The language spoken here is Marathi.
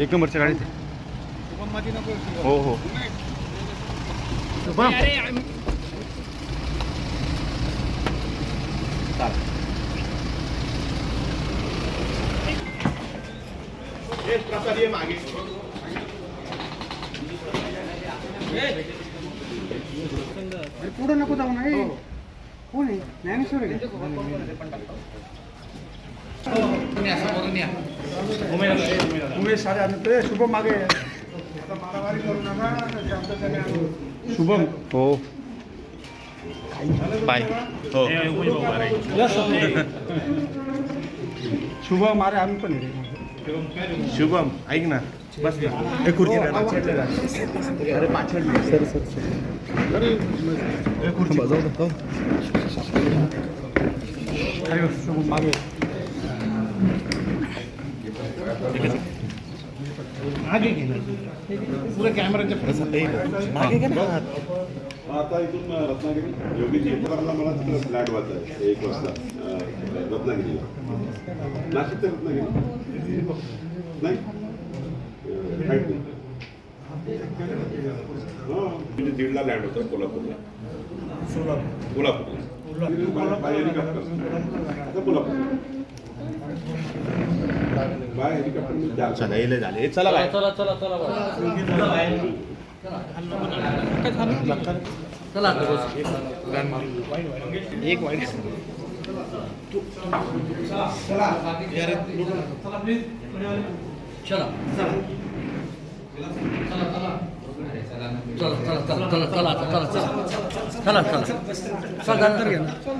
एक नंबरच्या गाडीत. हो हो. पुढं नको जाऊ नाही कोण आहे? ज्ञानेश्वर आहे उमेश ઉમેશ સારા તે શુભમ માગે શુભમ હો બાય હો શુભમ મારે આમ પણ શુભમ ऐक ना बस ना ए खुर्ची अरे पाछळ सर सर सर ए खुर्ची बजाव ना अरे शुभम मागे मागे घेणार आता इथून रत्नागिरी योगीजी येतला मला एक वाजता रत्नागिरीला ते रत्नागिरी नाही फ्लाईट नाही दीडला लँड होतं कोल्हापूरला कोल्हापूर कोल्हापूर कोल्हापूर बाय हेलिकॉप्टर चला येले झाले चला बाय एक वाईट चला चला चला चला चला चला चला चला चला चला